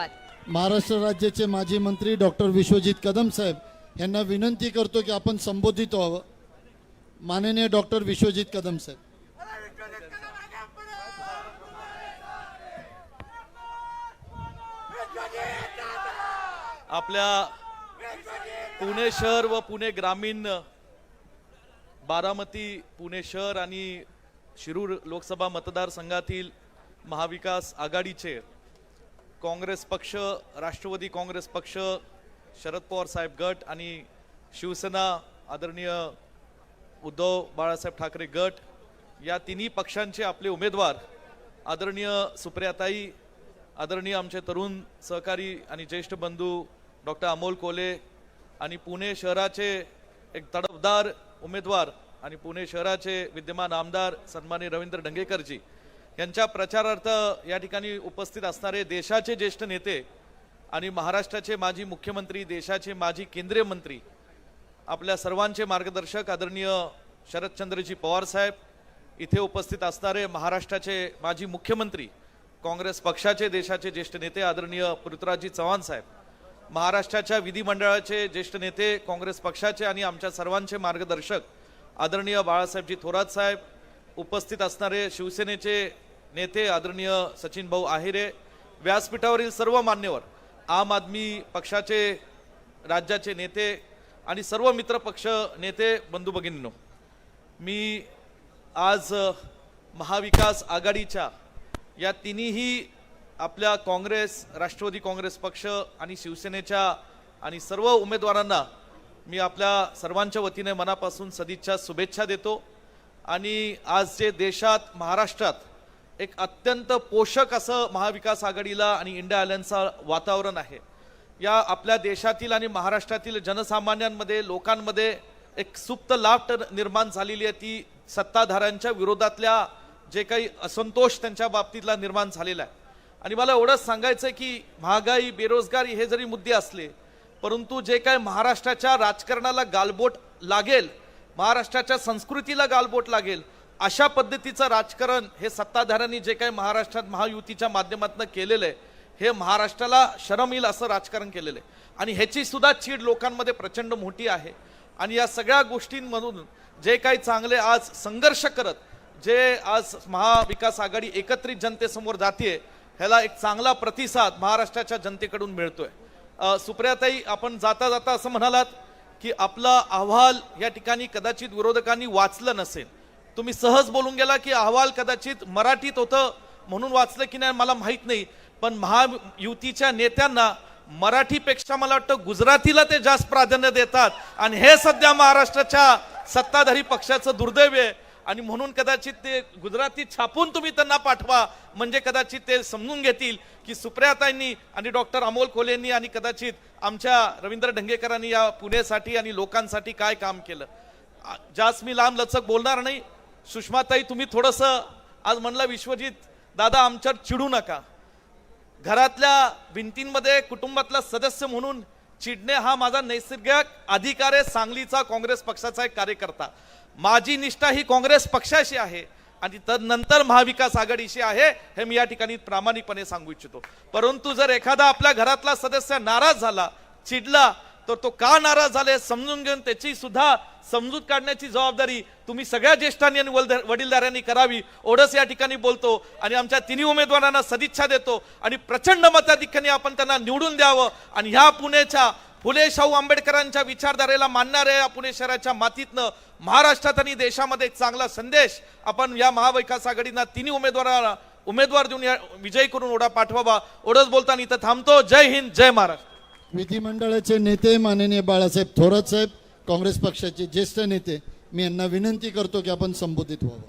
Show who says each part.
Speaker 1: धन्यवाद.
Speaker 2: महाराष्ट्र राज्याचे माजी मंत्री डॉक्टर विश्वजित कदम साहेब यांना विनंती करतो की आपण संबोधित व्हावं. माननीय डॉक्टर विश्वजित कदम साहेब.
Speaker 3: आपल्या पुणे शहर व पुणे ग्रामीण बारामती पुणे शहर आणि शिरूर लोकसभा मतदारसंघातील महाविकास आघाडीचे काँग्रेस पक्ष राष्ट्रवादी काँग्रेस पक्ष शरद पवार साहेब गट आणि शिवसेना आदरणीय उद्धव बाळासाहेब ठाकरे गट या तिन्ही पक्षांचे आपले उमेदवार आदरणीय सुप्रियाताई आदरणीय आमचे तरुण सहकारी आणि ज्येष्ठ बंधू डॉक्टर अमोल कोले आणि पुणे शहराचे एक तडफदार उमेदवार आणि पुणे शहराचे विद्यमान आमदार सन्मानी रवींद्र डंगेकरजी. यांच्या प्रचारार्थ या ठिकाणी उपस्थित असणारे देशाचे ज्येष्ठ नेते आणि महाराष्ट्राचे माजी मुख्यमंत्री देशाचे माजी केंद्रीय मंत्री आपल्या सर्वांचे मार्गदर्शक आदरणीय शरदचंद्रजी पवार साहेब इथे उपस्थित असणारे महाराष्ट्राचे माजी मुख्यमंत्री काँग्रेस पक्षाचे देशाचे ज्येष्ठ नेते आदरणीय पृथ्वीराजी चव्हाण साहेब महाराष्ट्राच्या विधिमंडळाचे ज्येष्ठ नेते काँग्रेस पक्षाचे आणि आमच्या सर्वांचे मार्गदर्शक आदरणीय बाळासाहेबजी थोरात साहेब उपस्थित असणारे शिवसेनेचे नेते आदरणीय सचिन भाऊ आहिरे व्यासपीठावरील सर्व मान्यवर आम आदमी पक्षाचे राज्याचे नेते आणि सर्व मित्र पक्ष नेते बंधू भगिनींनो मी आज महाविकास आघाडीच्या या तिन्हीही आपल्या काँग्रेस राष्ट्रवादी काँग्रेस पक्ष आणि शिवसेनेच्या आणि सर्व उमेदवारांना मी आपल्या सर्वांच्या वतीने मनापासून सदिच्छा शुभेच्छा देतो. आणि आज जे देशात महाराष्ट्रात एक अत्यंत पोषक असं महाविकास आघाडीला आणि इंडिया अलायन्सचा वातावरण आहे. या आपल्या देशातील आणि महाराष्ट्रातील जनसामान्यांमध्ये लोकांमध्ये एक सुप्त लाट निर्माण झालेली आहे. ती सत्ताधाऱ्यांच्या विरोधातल्या जे काही असंतोष त्यांच्या बाबतीतला निर्माण झालेला आहे. आणि मला एवढंच सांगायचं आहे की महागाई बेरोजगारी हे जरी मुद्दे असले परंतु जे काय महाराष्ट्राच्या राजकारणाला गालबोट लागेल महाराष्ट्राच्या संस्कृतीला गालबोट लागेल अशा पद्धतीचं राजकारण हे सत्ताधाऱ्यांनी जे काही महाराष्ट्रात महायुतीच्या माध्यमातून केलेलं आहे हे महाराष्ट्राला शरम येईल असं राजकारण केलेलं आहे. आणि ह्याची सुद्धा चीड लोकांमध्ये प्रचंड मोठी आहे. आणि या सगळ्या गोष्टींमधून जे काही चांगले आज संघर्ष करत जे आज महाविकास आघाडी एकत्रित जनतेसमोर जाते ह्याला एक चांगला प्रतिसाद महाराष्ट्राच्या जनतेकडून मिळतोय. सुप्रियाताई आपण जाता जाता असं म्हणालात की आपला अहवाल या ठिकाणी कदाचित विरोधकांनी वाचलं नसेल. तुम्ही सहज बोलून गेला की अहवाल कदाचित मराठीत होतं म्हणून वाचलं की नाही मला माहीत नाही. पण महायुतीच्या नेत्यांना मराठीपेक्षा मला वाटतं गुजरातीला ते जास्त प्राधान्य देतात. आणि हे सध्या महाराष्ट्राच्या सत्ताधारी पक्षाचं दुर्दैव आहे. आणि म्हणून कदाचित ते गुजराती छापून तुम्ही त्यांना पाठवा. म्हणजे कदाचित ते समजून घेतील की सुप्रियाताईंनी आणि डॉक्टर अमोल कोलेंनी आणि कदाचित आमच्या रवींद्र ढंगेकरांनी या पुणेसाठी आणि लोकांसाठी काय काम केलं. जास्त मी लांब लचक बोलणार नाही. सुषमाताई तुम्ही थोडंसं आज म्हणलं विश्वजित दादा आमच्यावर चिडू नका. घरातल्या भिंतींमध्ये कुटुंबातला सदस्य म्हणून चिडणे हा माझा नैसर्गिक अधिकार आहे सांगलीचा काँग्रेस पक्षाचा एक कार्यकर्ता. माझी निष्ठा ही काँग्रेस पक्षाशी आहे आणि तदनंतर महाविकास आघाडीशी आहे हे मी या ठिकाणी प्रामाणिकपणे सांगू इच्छितो. परंतु जर एखादा आपल्या घरातला सदस्य नाराज झाला चिडला तर तो का नाराज झाले समजून घेऊन त्याची सुद्धा समजूत काढण्याची जबाबदारी तुम्ही सगळ्या ज्येष्ठांनी आणि वलद- वडीलधाऱ्यांनी करावी. ओढस या ठिकाणी बोलतो आणि आमच्या तिन्ही उमेदवारांना सदिच्छा देतो आणि प्रचंड मताधिक्याने आपण त्यांना निवडून द्यावं आणि ह्या पुण्याच्या फुले शाहू आंबेडकरांच्या विचारधारेला मानणाऱ्या या पुणे शहराच्या मातीतनं महाराष्ट्रात आणि देशामध्ये एक चांगला संदेश आपण या महाविकास आघाडीना तिन्ही उमेदवारांना उमेदवार देऊन या विजयी करून ओढा पाठवावा. ओढच बोलताना इथं थांबतो. जय हिंद जय महाराष्ट्र.
Speaker 2: विधिमंडळाचे नेते माननीय बाळासाहेब थोरात साहेब काँग्रेस पक्षाचे ज्येष्ठ नेते मी यांना विनंती करतो की आपण संबोधित व्हावं.